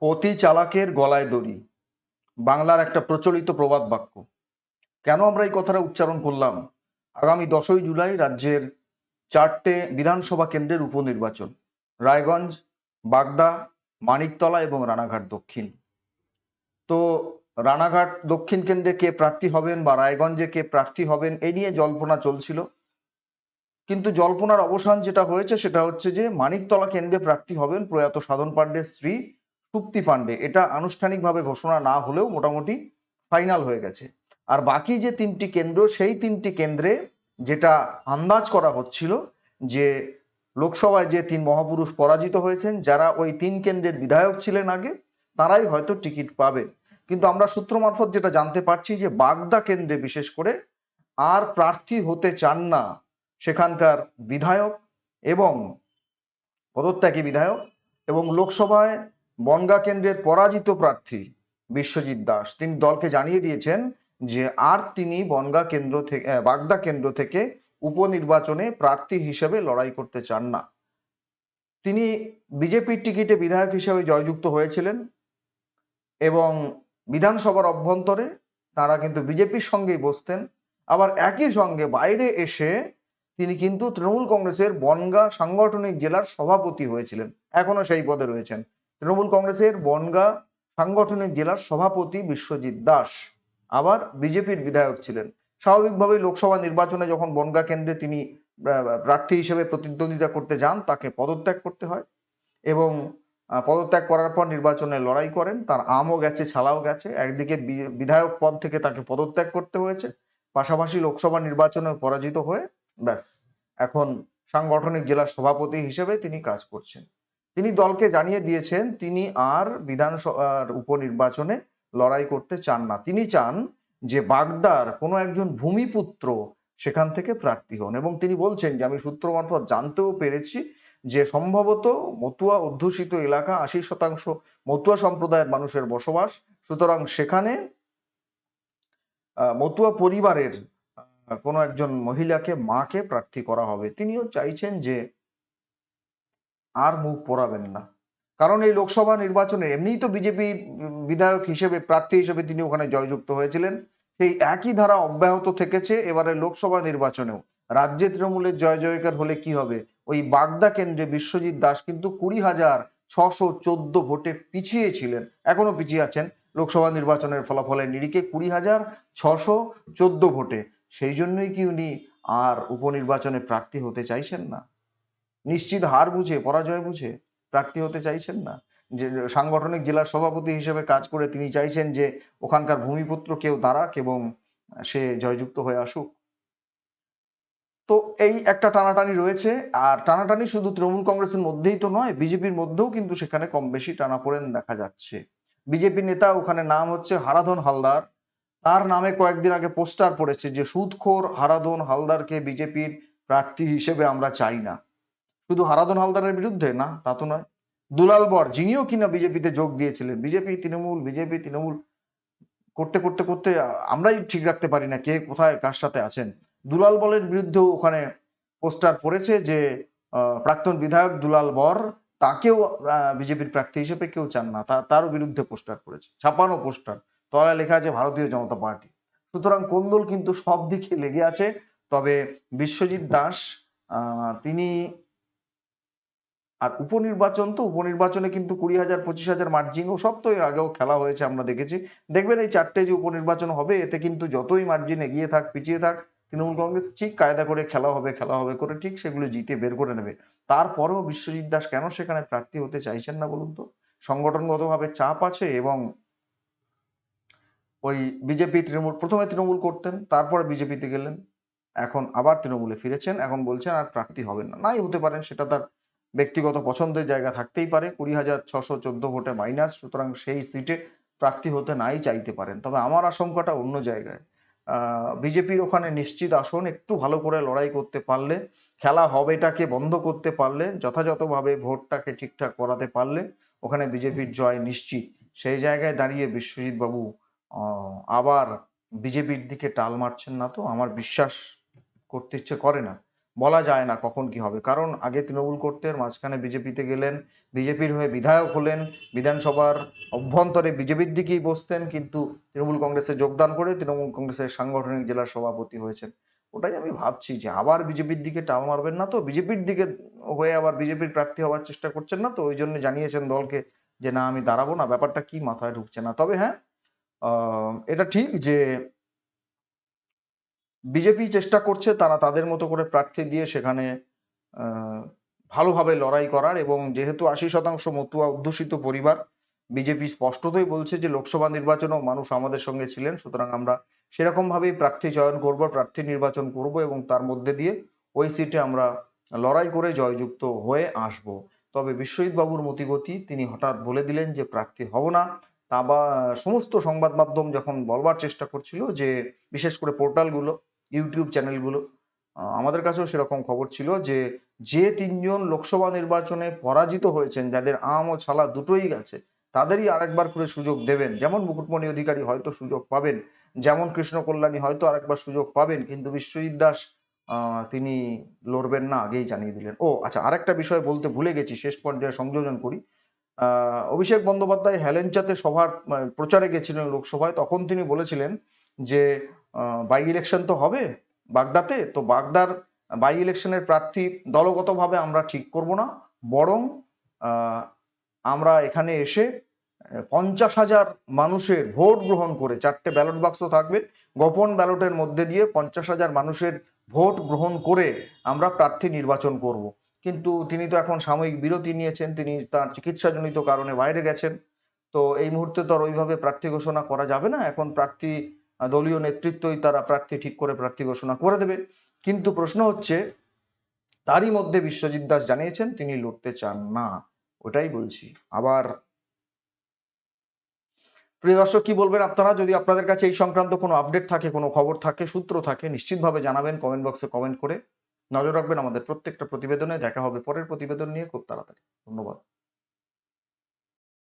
পতি চালাকের গলায় দড়ি। বাংলার একটা প্রচলিত প্রবাদ বাক্য। কেন আমরা এই কথাটা উচ্চারণ করলাম? আগামী দশই জুলাই রাজ্যের চারটে বিধানসভা কেন্দ্রের উপনির্বাচন। রায়গঞ্জ, বাগদা, মানিকতলা এবং রানাঘাট দক্ষিণ। তো রানাঘাট দক্ষিণ কেন্দ্রে কে প্রার্থী হবেন বা রায়গঞ্জে কে প্রার্থী হবেন এই নিয়ে জল্পনা চলছিল। কিন্তু জল্পনার অবসান যেটা হয়েছে সেটা হচ্ছে যে মানিকতলা কেন্দ্রে প্রার্থী হবেন প্রয়াত সাধন পাণ্ডের স্ত্রী সুপ্তি পাণ্ডে এটা আনুষ্ঠানিকভাবে ঘোষণা না হলেও মোটামুটি ফাইনাল হয়ে গেছে। আর বাকি যে তিনটি কেন্দ্র, সেই তিনটি কেন্দ্রে যেটা আন্দাজ করা হচ্ছিল যে লোকসভায় যে তিন মহাপুরুষ পরাজিত হয়েছেন, যারা ওই তিন কেন্দ্রের বিধায়ক ছিলেন আগে, তারাই হয়তো টিকিট পাবে কিন্তু আমরা সূত্র মারফত যেটা জানতে পারছি যে বাগদা কেন্দ্রে বিশেষ করে আর প্রার্থী হতে চান না সেখানকার বিধায়ক এবং পদত্যাগী বিধায়ক এবং লোকসভায় বনগা কেন্দ্রের পরাজিত প্রার্থী বিশ্বজিৎ দাস। তিনি দলকে জানিয়ে দিয়েছেন যে আর তিনি বনগা কেন্দ্র থেকে বাগদা কেন্দ্র থেকে উপনির্বাচনে প্রার্থী হিসেবে লড়াই করতে চান না। তিনি বিজেপির টিকিটে বিধায়ক হিসেবে জয়যুক্ত হয়েছিলেন এবং বিধানসভার অভ্যন্তরে তারা কিন্তু বিজেপির সঙ্গেই বসতেন। আবার একই সঙ্গে বাইরে এসে তিনি কিন্তু তৃণমূল কংগ্রেসের বনগা সাংগঠনিক জেলার সভাপতি হয়েছিলেন। এখনও সেই পদে রয়েছেন। তৃণমূল কংগ্রেসের বনগা সাংগঠনিক জেলার সভাপতি বিশ্বজিৎ দাস আবার বিজেপির বিধায়ক ছিলেন। স্বাভাবিকভাবেই লোকসভা নির্বাচনে যখন বনগা কেন্দ্রে তিনি প্রার্থী হিসেবে প্রতিদ্বন্দ্বিতা করতে যান, তাকে পদত্যাগ করতে হয় এবং পদত্যাগ করার পর নির্বাচনে লড়াই করেন। তার আমও গেছে, ছালাও গেছে। একদিকে বিধায়ক পদ থেকে তাকে পদত্যাগ করতে হয়েছে। পাশাপাশি লোকসভা নির্বাচনে পরাজিত হয়ে ব্যাস। এখন সাংগঠনিক জেলার সভাপতি হিসেবে তিনি কাজ করছেন। তিনি দলকে জানিয়ে দিয়েছেন, তিনি আর বিধানসভার উপনির্বাচনে লড়াই করতে চান না। তিনি চান যে বাগদার কোনো একজন ভূমিপুত্র সেখান থেকে প্রার্থী হন এবং তিনি বলছেন যে, আমি সূত্র মারফত জানতেও পেরেছি যে সম্ভবত মতুয়া অধ্যুষিত এলাকা আশি শতাংশ মতুয়া সম্প্রদায়ের মানুষের বসবাস। সুতরাং সেখানে মতুয়া পরিবারের কোনো একজন মহিলাকে মাকে প্রার্থী করা হবে। তিনিও চাইছেন যে আর মুখ পোড়াবেন না। কারণ এই লোকসভা নির্বাচনে এমনিই তো বিজেপি বিধায়ক হিসেবে, প্রার্থী হিসেবে তিনি ওখানে জয়যুক্ত হয়েছিলেন। সেই একই ধারা অব্যাহত থেকেছে এবারে লোকসভা নির্বাচনেও। রাজ্যে তৃণমূলের জয় জয়কার হলে কি হবে? ওই বাগদা কেন্দ্রে বিশ্বজিৎ দাস কিন্তু কুড়ি হাজার ছশো চোদ্দ ভোটে পিছিয়ে ছিলেন, এখনও পিছিয়ে আছেন। লোকসভা নির্বাচনের ফলাফলের নিরিখে কুড়ি হাজার ছশো চোদ্দ ভোটে। সেই জন্যই কি উনি আর উপনির্বাচনে প্রার্থী হতে চাইছেন না? নিশ্চিত হার বুঝে, পরাজয় বুঝে প্রার্থী হতে চাইছেন না। যে সাংগঠনিক জেলার সভাপতি হিসেবে কাজ করে তিনি চাইছেন যে ওখানকার ভূমিপুত্র কেউ দাঁড়াক এবং সে জয়যুক্ত হয়ে আসুক। তো এই একটা টানাটানি রয়েছে। আর টানাটানি শুধু তৃণমূল কংগ্রেসের মধ্যেই তো নয়, বিজেপির মধ্যেও কিন্তু সেখানে কম বেশি টানাপোড়েন দেখা যাচ্ছে। বিজেপি নেতা ওখানে নাম হচ্ছে হারাধন হালদার। তার নামে কয়েকদিন আগে পোস্টার পড়েছে যে, সুদখোর হারাধন হালদারকে বিজেপির প্রার্থী হিসেবে আমরা চাই না। শুধু হারাধন হালদারের বিরুদ্ধে? না, তা তো নয়। দুলাল বর, যিনিও কিনা বিজেপিতে যোগ দিয়েছিলেন, বিজেপি, তৃণমূল বিজেপি, তৃণমূল, করতে করতে করতে আমরাই ঠিক রাখতে পারি না কে কোথায় কার সাথে আছেন। দুলাল বলের বিরুদ্ধেও ওখানে পোস্টার পড়েছে যে প্রাক্তন বিধায়ক দুলাল বর তাকেও বিজেপির প্রার্থী হিসেবে কেউ চান না। তারও বিরুদ্ধে পোস্টার পড়েছে, ছাপানো পোস্টার। তলায় লেখা আছে ভারতীয় জনতা পার্টি। সুতরাং কোন্দল কিন্তু সব দিকে লেগে আছে। তবে বিশ্বজিৎ দাস তিনি আর উপনির্বাচন তো, উপনির্বাচনে কিন্তু কুড়ি হাজার, পঁচিশ হাজার মার্জিন ও সব তো আগেও খেলা হয়েছে, আমরা দেখেছি। দেখবেন এই চারটে যে উপনির্বাচন হবে, এতে কিন্তু যতই মার্জিন এগিয়ে থাক, পিছিয়ে থাক, তৃণমূল কংগ্রেস ঠিক কায়দা করে খেলা হবে খেলা হবে করে ঠিক সেগুলো জিতে বের করে নেবে। তারপরেও বিশ্বজিৎ দাস কেন সেখানে প্রার্থী হতে চাইছেন না বলুন তো? সংগঠনগতভাবে চাপ আছে এবং ওই বিজেপি তৃণমূল, প্রথমে তৃণমূল করতেন, তারপরে বিজেপিতে গেলেন, এখন আবার তৃণমূলে ফিরেছেন, এখন বলছেন আর প্রার্থী হবেন না। নাই হতে পারেন সেটা তার ব্যক্তিগত পছন্দের জায়গা থাকতেই পারে। কুড়ি হাজার ছশো চোদ্দ ভোটে মাইনাস, সুতরাং সেই সিটে প্রার্থী হতে নাই চাইতে পারেন। তবে আমার আশঙ্কাটা অন্য জায়গায়। বিজেপির ওখানে নিশ্চিত আসন, একটু ভালো করে লড়াই করতে পারলে, খেলা হবেটাকে বন্ধ করতে পারলে, যথাযথভাবে ভোটটাকে ঠিকঠাক করাতে পারলে, ওখানে বিজেপির জয় নিশ্চিত। সেই জায়গায় দাঁড়িয়ে বিশ্বজিৎ বাবু আবার বিজেপির দিকে টাল মারছেন না তো? আমার বিশ্বাস করতে ইচ্ছে করে না। বলা যায় না কখন কি হবে। কারণ আগে তৃণমূল করতেন মাঝখানে বিজেপিতে গেলেন, বিজেপির হয়ে বিধায়ক হলেন, বিধানসভার অভ্যন্তরে বিজেপির দিকেই বসতেন, কিন্তু তৃণমূল কংগ্রেসে যোগদান করে তৃণমূল কংগ্রেসের সাংগঠনিক জেলার সভাপতি হয়েছেন। ওটাই আমি ভাবছি যে আবার বিজেপির দিকে টাল মারবেন না তো? বিজেপির দিকে হয়ে আবার বিজেপির প্রার্থী হওয়ার চেষ্টা করছেন না তো? ওই জন্য জানিয়েছেন দলকে যে, না, আমি দাঁড়াবো না। ব্যাপারটা কি মাথায় ঢুকছে না। তবে হ্যাঁ এটা ঠিক যে বিজেপি চেষ্টা করছে তারা তাদের মতো করে প্রার্থী দিয়ে সেখানে ভালোভাবে লড়াই করার এবং যেহেতু আশি শতাংশ মতুয়া অধ্যুষিত পরিবার, বিজেপি স্পষ্টতই বলছে যে লোকসভা নির্বাচনেও মানুষ আমাদের সঙ্গে ছিলেন, সুতরাং আমরা সেরকম ভাবেই প্রার্থী চয়ন করব, প্রার্থী নির্বাচন করব এবং তার মধ্যে দিয়ে ওই সিটে আমরা লড়াই করে জয়যুক্ত হয়ে আসব। তবে বিশ্বজিৎ বাবুর মতিগতি, তিনি হঠাৎ বলে দিলেন যে প্রার্থী হব না। তা বা, সমস্ত সংবাদ মাধ্যম যখন বলবার চেষ্টা করছিল যে বিশেষ করে পোর্টালগুলো ইউটিউব চ্যানেলগুলো। আমাদের কাছেও সেরকম খবর ছিল যে যে তিনজন লোকসভা নির্বাচনে পরাজিত হয়েছেন, যাদের আম ও ছালা দুটোই গেছে, তাদেরই আরেকবার করে সুযোগ দেবেন। যেমন মুকুটমণি অধিকারী হয়তো সুযোগ পাবেন, যেমন কৃষ্ণ কল্যাণী হয়তো আরেকবার সুযোগ পাবেন, কিন্তু বিশ্বজিৎ দাস তিনি লড়বেন না, আগেই জানিয়ে দিলেন। ও আচ্ছা আরেকটা বিষয় বলতে ভুলে গেছি, শেষ পর্যায়ে সংযোজন করি। অভিষেক বন্দ্যোপাধ্যায় হেলেঞ্চাতে সভার প্রচারে গেছিলেন লোকসভায়, তখন তিনি বলেছিলেন যে বাই ইলেকশন তো হবে বাগদাতে, তো বাগদার বাই ইলেকশনের প্রার্থী দলগতভাবে আমরা ঠিক করব না। বরং আমরা এখানে এসে পঞ্চাশ হাজার মানুষের ভোট গ্রহণ করে, চারটে ব্যালট বাক্স থাকবে, গোপন ব্যালটের মধ্যে দিয়ে পঞ্চাশ হাজার মানুষের ভোট গ্রহণ করে আমরা প্রার্থী নির্বাচন করব। কিন্তু তিনি তো এখন সাময়িক বিরতি নিয়েছেন, তিনি তার চিকিৎসাজনিত কারণে বাইরে গেছেন। তো এই মুহূর্তে তো আর ওইভাবে প্রার্থী ঘোষণা করা যাবে না। এখন প্রার্থী দলীয় নেতৃত্বই তারা প্রার্থী ঠিক করে প্রার্থী ঘোষণা করে দেবে। কিন্তু প্রশ্ন হচ্ছে, তারই মধ্যে বিশ্বজিৎ দাস জানিয়েছেন তিনি লড়তে চান না। ওটাই বলছি। আবার প্রিয় দর্শক, কি বলবেন আপনারা? যদি আপনাদের কাছে এই সংক্রান্ত কোনো আপডেট থাকে, কোনো খবর থাকে, সূত্র থাকে, নিশ্চিতভাবে জানাবেন কমেন্ট বক্সে কমেন্ট করে। নজর রাখবেন আমাদের প্রত্যেকটা প্রতিবেদনে। দেখা হবে পরের প্রতিবেদন নিয়ে খুব তাড়াতাড়ি। ধন্যবাদ।